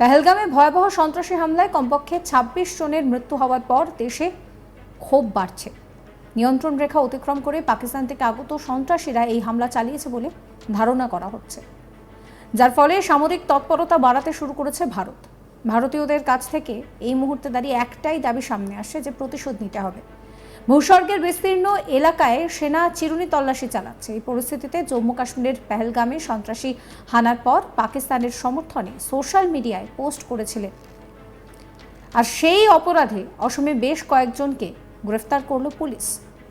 পেহেলগামে ভয়াবহ সন্ত্রাসী হামলায় কমপক্ষে ২৬ জনের মৃত্যু হওয়ার পর দেশে ক্ষোভ বাড়ছে। নিয়ন্ত্রণ রেখা অতিক্রম করে পাকিস্তান থেকে আগত সন্ত্রাসীরা এই হামলা চালিয়েছে বলে ধারণা করা হচ্ছে। যার ফলে সামরিক তৎপরতা বাড়াতে শুরু করেছে ভারত। ভারতীয়দের কাছ থেকে এই মুহূর্তে দাঁড়িয়ে একটাই দাবি সামনে আসছে যে প্রতিশোধ নিতে হবে। ভূস্বর্গের বিস্তীর্ণ এলাকায় সেনা চিরুনি তল্লাশি চালাচ্ছে। এই পরিস্থিতিতে জম্মু কাশ্মীরের পেহেলগামে সন্ত্রাসী হানার পর পাকিস্তানের সমর্থনে সোশ্যাল মিডিয়ায় পোস্ট করেছিলেন। আর সেই অপরাধে অসমে বেশ কয়েকজনকে গ্রেফতার করল পুলিশ।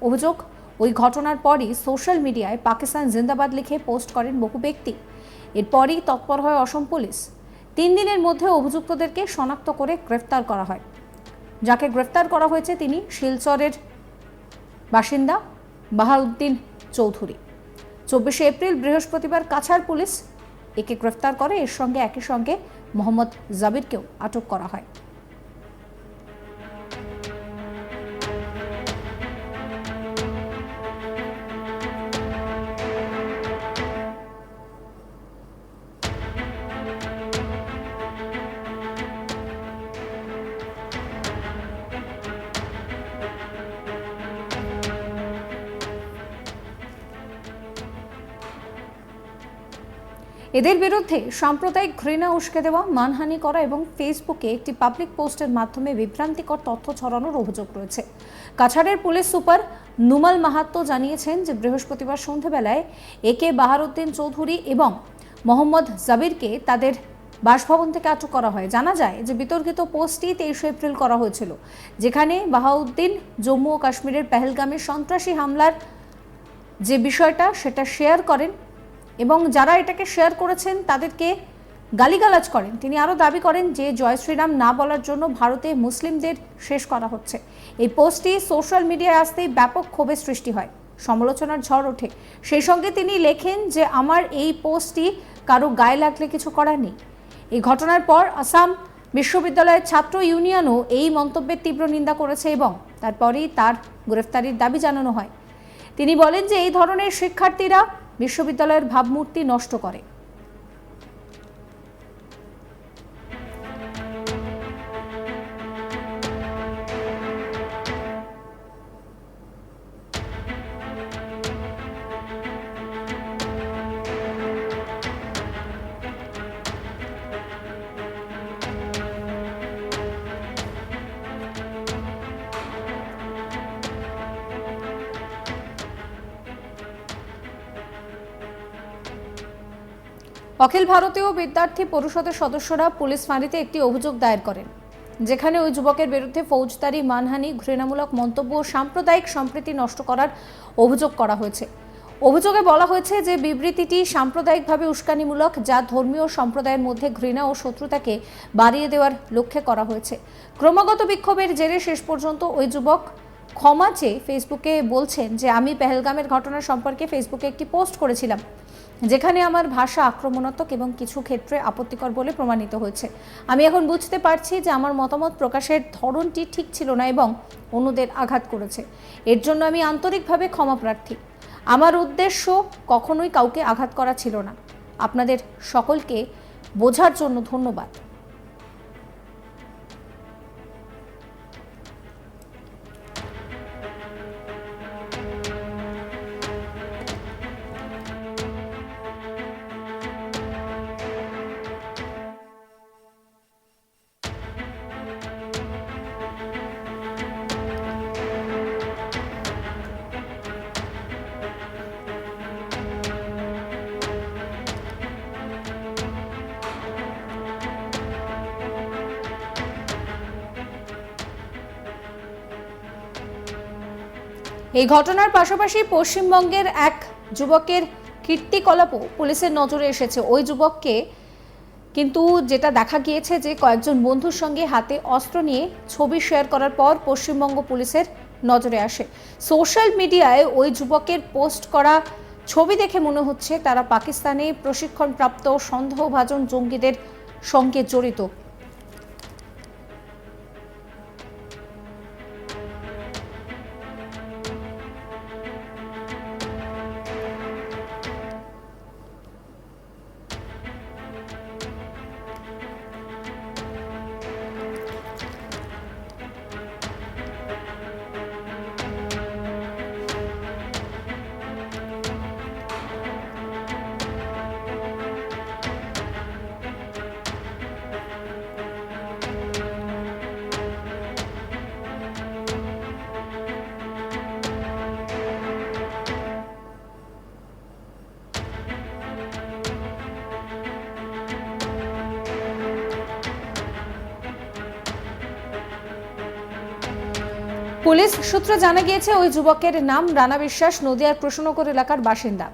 অভিযোগ, ওই ঘটনার পরই সোশ্যাল মিডিয়ায় পাকিস্তান জিন্দাবাদ লিখে পোস্ট করেন বহু ব্যক্তি। এরপরই তৎপর হয় অসম পুলিশ। তিন দিনের মধ্যে অভিযুক্তদেরকে শনাক্ত করে গ্রেফতার করা হয়। যাকে গ্রেফতার করা হয়েছে তিনি শিলচরের বাসিন্দা বাহাউদ্দিন চৌধুরী। চব্বিশে এপ্রিল বৃহস্পতিবার কাছাড় পুলিশ একে গ্রেফতার করে, এর সঙ্গে একই সঙ্গে মোহাম্মদ জাবিরকেও আটক করা হয়। এদের বিরুদ্ধে সাম্প্রদায়িক ঘৃণা উস্কে দেওয়া, মানহানি করা এবং ফেসবুকে একটি পাবলিক পোস্টের মাধ্যমে বিভ্রান্তিকর তথ্য ছড়ানোর অভিযোগ রয়েছে। কাছাড়ের পুলিশ সুপার নুমাল মাহাত্ম জানিয়েছেন যে বৃহস্পতিবার সন্ধেবেলায় এ কে বাহারুদ্দিন চৌধুরী এবং মোহাম্মদ জাবিরকে তাদের বাসভবন থেকে আটক করা হয়। জানা যায় যে বিতর্কিত পোস্টটি তেইশে এপ্রিল করা হয়েছিল, যেখানে বাহাউদ্দিন জম্মু ও কাশ্মীরের পেহেলগামে সন্ত্রাসী হামলার যে বিষয়টা, সেটা শেয়ার করেন এবং যারা এটাকে শেয়ার করেছেন, তাদেরকে গালিগালাজ করেন। তিনি আরও দাবি করেন যে, জয় শ্রীরাম না বলার জন্য ভারতে মুসলিমদের শেষ করা হচ্ছে। এই পোস্টটি সোশ্যাল মিডিয়ায় আসতেই ব্যাপক ক্ষোভের সৃষ্টি হয়। সমালোচনার ঝড় ওঠে। সেই সঙ্গে তিনি লেখেন যে, আমার এই পোস্টটি কারও গায়ে লাগলে কিছু করার নেই। এই ঘটনার পর আসাম বিশ্ববিদ্যালয়ের ছাত্র ইউনিয়নও এই মন্তব্যের তীব্র নিন্দা করেছে এবং তারপরেই তার গ্রেফতারির দাবি জানানো হয়। তিনি বলেন যে, এই ধরনের শিক্ষার্থীরা বিশ্ববিদ্যালয়ের ভাবমূর্তি নষ্ট করে। অখিল ভারতীয় বিদ্যার্থী পরিষদের সদস্যরা পুলিশ ফাঁড়িতে একটি অভিযোগ দায়ের করেন, যেখানে ওই যুবকের বিরুদ্ধে ফৌজদারি, মানহানি, ঘৃণামূলক মন্তব্য ও সাম্প্রদায়িক সম্প্রীতি নষ্ট করার অভিযোগ করা হয়েছে। অভিযোগে বলা হয়েছে যে বিবৃতিটি সাম্প্রদায়িকভাবে উস্কানিমূলক, যা ধর্মীয় সম্প্রদায়ের মধ্যে ঘৃণা ও শত্রুতাকে বাড়িয়ে দেওয়ার লক্ষ্যে করা হয়েছে। ক্রমাগত বিক্ষোভের জেরে শেষ পর্যন্ত ওই যুবক ক্ষমা চেয়ে ফেসবুকে বলছেন যে, আমি পেহেলগামের ঘটনা সম্পর্কে ফেসবুকে একটি পোস্ট করেছিলাম। যেখানে আমার ভাষা আক্রমণাত্মক এবং কিছু ক্ষেত্রে আপত্তিকর বলে প্রমাণিত হয়েছে। আমি এখন বুঝতে পারছি যে আমার মতামত প্রকাশের ধরনটি ঠিক ছিল না এবং অন্যদের আঘাত করেছে। এর জন্য আমি আন্তরিকভাবে ক্ষমা প্রার্থী। আমার উদ্দেশ্য কখনোই কাউকে আঘাত করা ছিল না। আপনাদের সকলকে বোঝার জন্য ধন্যবাদ। এই ঘটনার পাশাপাশি পশ্চিমবঙ্গের এক যুবকের কীর্তিকলাপও পুলিশের নজরে এসেছে। ওই যুবককে কিন্তু যেটা দেখা গিয়েছে যে কয়েকজন বন্ধুর সঙ্গে হাতে অস্ত্র নিয়ে ছবি শেয়ার করার পর পশ্চিমবঙ্গ পুলিশের নজরে আসে। সোশ্যাল মিডিয়ায় ওই যুবকের পোস্ট করা ছবি দেখে মনে হচ্ছে তারা পাকিস্তানে প্রশিক্ষণপ্রাপ্ত সন্দেহভাজন জঙ্গিদের সঙ্গে জড়িত। পুলিশ সূত্রে জানা গিয়েছে, ওই যুবকের নাম রানা বিশ্বাস, নদিয়ার কৃষ্ণনগর এলাকার বাসিন্দা।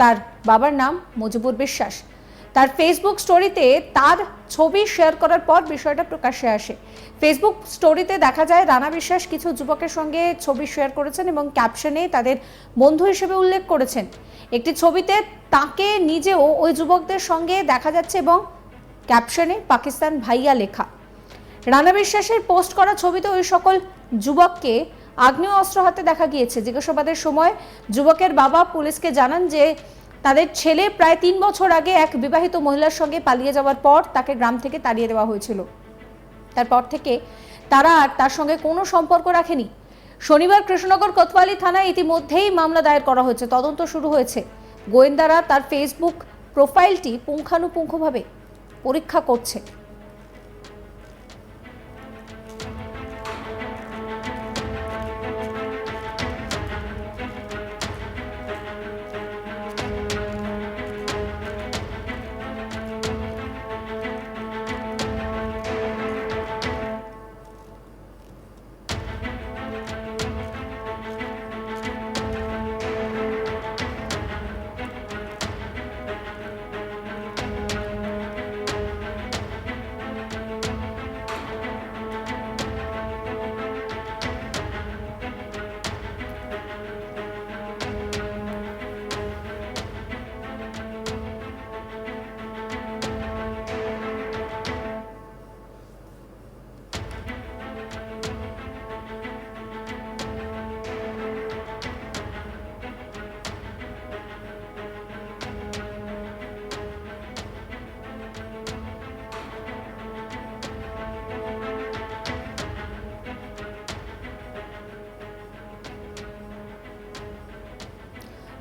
তার বাবার নাম মুজিবুর বিশ্বাস। তার ফেসবুক স্টোরিতে তার ছবি শেয়ার করার পর বিষয়টা প্রকাশ্যে আসে। ফেসবুক স্টোরিতে দেখা যায়, রানা বিশ্বাস কিছু যুবকের সঙ্গে ছবি শেয়ার করেছেন এবং ক্যাপশনে তাদের বন্ধু হিসেবে উল্লেখ করেছেন। একটি ছবিতে তাকে নিজেও ওই যুবকদের সঙ্গে দেখা যাচ্ছে এবং ক্যাপশনে পাকিস্তান ভাইয়া লেখা। রানা বিশ্বাসের পোস্ট করা ছবিতে ওই সকল যুবককে আগ্নেয় অস্ত্র হাতে দেখা গিয়েছে। জিজ্ঞাসাবাদের সময় যুবকের বাবা পুলিশকে জানান যে, তাদের ছেলে প্রায় তিন বছর আগে এক বিবাহিত মহিলার সঙ্গে পালিয়ে যাওয়ার পর তাকে গ্রাম থেকে তাড়িয়ে দেওয়া হয়েছিল। তারপর থেকে তারা আর তার সঙ্গে কোনো সম্পর্ক রাখেনি। শনিবার কৃষ্ণনগর কোতওয়ালি থানায় ইতিমধ্যেই মামলা দায়ের করা হয়েছে। তদন্ত শুরু হয়েছে। গোয়েন্দারা তার ফেসবুক প্রোফাইলটি পুঙ্খানুপুঙ্খভাবে পরীক্ষা করছে।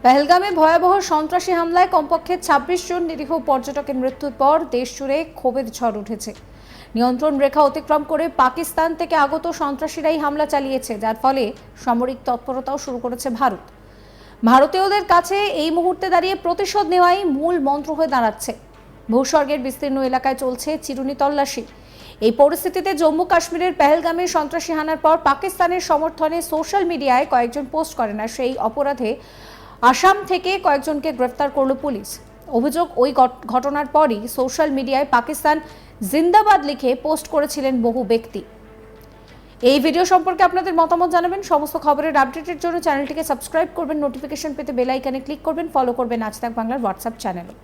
পেহেলগামে ভয়াবহ সন্ত্রাসী হামলায় কমপক্ষে ছাব্বিশ জন নিরীহ পর্যটকের মৃত্যুর পর দেশ জুড়ে ক্ষোভের ঝড় উঠেছে। নিয়ন্ত্রণ রেখা অতিক্রম করে পাকিস্তান থেকে আগত সন্ত্রাসীরাই হামলা চালিয়েছে, যার ফলে সামরিক তৎপরতাও শুরু করেছে ভারত। ভারতীয়দের কাছে এই মুহূর্তে দাঁড়িয়ে প্রতিশোধ নেওয়াই মূল মন্ত্র হয়ে দাঁড়াচ্ছে। ভূস্বর্গের বিস্তীর্ণ এলাকায় চলছে চিরুনি তল্লাশি। এই পরিস্থিতিতে জম্মু কাশ্মীরের পেহেলগামে সন্ত্রাসী হানার পর পাকিস্তানের সমর্থনে সোশ্যাল মিডিয়ায় কয়েকজন পোস্ট করেন আর সেই অপরাধে আসাম থেকে কয়েকজনকে গ্রেফতার করল পুলিশ। অভিযোগ ওই ঘটনার পরই সোশ্যাল মিডিয়ায় পাকিস্তান জিন্দাবাদ লিখে পোস্ট করেছিলেন বহু ব্যক্তি। এই ভিডিও সম্পর্কে আপনাদের মতামত জানাবেন। সমস্ত খবরের আপডেটের জন্য চ্যানেলটিকে সাবস্ক্রাইব করবেন। নোটিফিকেশন পেতে বেল আইকনে ক্লিক করবেন। ফলো করবেন আজ বাংলার হোয়াটসঅ্যাপ চ্যানেলও